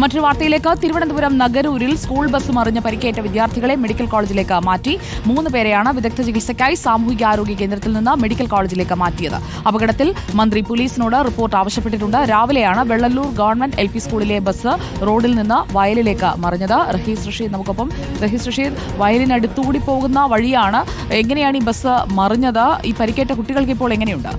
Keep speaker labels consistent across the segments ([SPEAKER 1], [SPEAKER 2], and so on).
[SPEAKER 1] മറ്റൊരു വാർത്തയിലേക്ക് Thiruvananthapuram നഗരൂരിൽ school bus മറിഞ്ഞ് പരിക്കേറ്റ വിദ്യാർത്ഥികളെ മെഡിക്കൽ കോളേജിലേക്ക് മാറ്റി. മൂന്ന് പേരെയാണ് വിദഗ്ധ ചികിത്സയ്ക്കായി സാമൂഹികാരോഗ്യ കേന്ദ്രത്തിൽ നിന്ന് മെഡിക്കൽ കോളേജിലേക്ക് മാറ്റിയത്. അപകടത്തിൽ മന്ത്രി പോലീസിനോട് റിപ്പോർട്ട് ആവശ്യപ്പെട്ടിട്ടുണ്ട്. രാവിലെയാണ് വെള്ളല്ലൂർ ഗവൺമെന്റ് എൽ സ്കൂളിലെ ബസ് റോഡിൽ നിന്ന് വയലിലേക്ക് മറിഞ്ഞത്. റഹീസ് റഷീദ് നമുക്കൊപ്പം. റഹീസ് റഷീദ് വയലിനടുത്തുകൂടി പോകുന്ന വഴിയാണ് എങ്ങനെയാണ് ഈ ബസ് മറിഞ്ഞത്? ഈ പരിക്കേറ്റ കുട്ടികൾക്ക് ഇപ്പോൾ എങ്ങനെയുണ്ട്?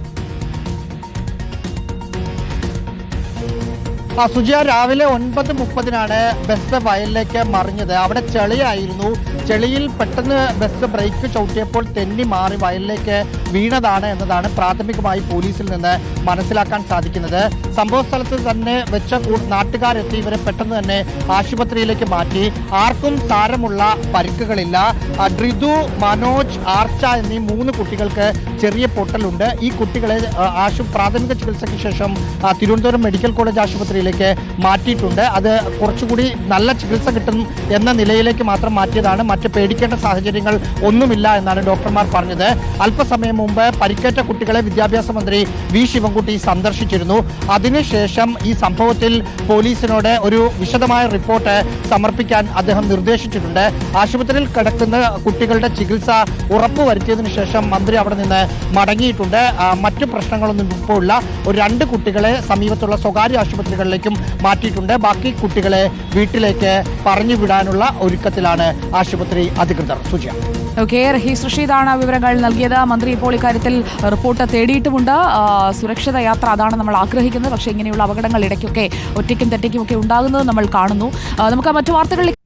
[SPEAKER 2] ആ സുജിയ രാവിലെ ഒൻപത് മുപ്പതിനാണ് ബസ് വയലിലേക്ക് മറിഞ്ഞത്. അവിടെ ചെളിയായിരുന്നു. ചെളിയിൽ പെട്ടെന്ന് ബസ് ബ്രേക്ക് ചവിട്ടിയപ്പോൾ തെന്നി മാറി വയലിലേക്ക് വീണതാണ് എന്നതാണ് പ്രാഥമികമായി പോലീസിൽ നിന്ന് മനസ്സിലാക്കാൻ സാധിക്കുന്നത്. സംഭവസ്ഥലത്ത് തന്നെ വെച്ച നാട്ടുകാരെത്തി ഇവരെ പെട്ടെന്ന് തന്നെ ആശുപത്രിയിലേക്ക് മാറ്റി. ആർക്കും സാരമുള്ള പരിക്കുകളില്ല. ഡ്രിതു മനോജ് ആർച്ച എന്നീ മൂന്ന് കുട്ടികൾക്ക് ചെറിയ പൊട്ടലുണ്ട്. ഈ കുട്ടികളെ ആശു പ്രാഥമിക ചികിത്സയ്ക്ക് ശേഷം തിരുവനന്തപുരം മെഡിക്കൽ കോളേജ് ആശുപത്രിയിലേക്ക് മാറ്റിയിട്ടുണ്ട്. അത് കുറച്ചുകൂടി നല്ല ചികിത്സ കിട്ടും എന്ന നിലയിലേക്ക് മാത്രം മാറ്റിയതാണ്. മറ്റ് പേടിക്കേണ്ട സാഹചര്യങ്ങൾ ഒന്നുമില്ല എന്നാണ് ഡോക്ടർമാർ പറഞ്ഞത്. അല്പസമയം മുമ്പ് പരിക്കേറ്റ കുട്ടികളെ വിദ്യാഭ്യാസ മന്ത്രി വി ശിവൻകുട്ടി സന്ദർശിച്ചിരുന്നു. അതിനുശേഷം ഈ സംഭവത്തിൽ പോലീസിനോട് ഒരു വിശദമായ റിപ്പോർട്ട് സമർപ്പിക്കാൻ അദ്ദേഹം നിർദ്ദേശിച്ചിട്ടുണ്ട്. ആശുപത്രിയിൽ കിടക്കുന്ന കുട്ടികളുടെ ചികിത്സ ഉറപ്പുവരുത്തിയതിനു ശേഷം മന്ത്രി അവിടെ നിന്ന് മടങ്ങിയിട്ടുണ്ട്. മറ്റു പ്രശ്നങ്ങളൊന്നും ഇപ്പോൾ ഉള്ള ഒരു രണ്ട് കുട്ടികളെ സമീപത്തുള്ള സ്വകാര്യ ആശുപത്രികളിലേക്കും മാറ്റിയിട്ടുണ്ട്. ബാക്കി കുട്ടികളെ വീട്ടിലേക്ക് പറഞ്ഞു വിടാനുള്ള ഒരുക്കത്തിലാണ് ആശുപത്രി അധികൃതർ. സൂചന
[SPEAKER 1] ഓക്കെ റഹീസ് റഷീദാണ് വിവരങ്ങൾ നൽകിയത്. മന്ത്രി ഇപ്പോൾ ഇക്കാര്യത്തിൽ റിപ്പോർട്ട് തേടിയിട്ടുമുണ്ട്. സുരക്ഷിത യാത്ര അതാണ് നമ്മൾ ആഗ്രഹിക്കുന്നത്. പക്ഷേ ഇങ്ങനെയുള്ള അപകടങ്ങൾ ഇടയ്ക്കൊക്കെ ഒറ്റയ്ക്കും തെറ്റയ്ക്കും ഒക്കെ ഉണ്ടാകുന്നത് നമ്മൾ കാണുന്നു. നമുക്ക് മറ്റു വാർത്തകളിലേക്ക്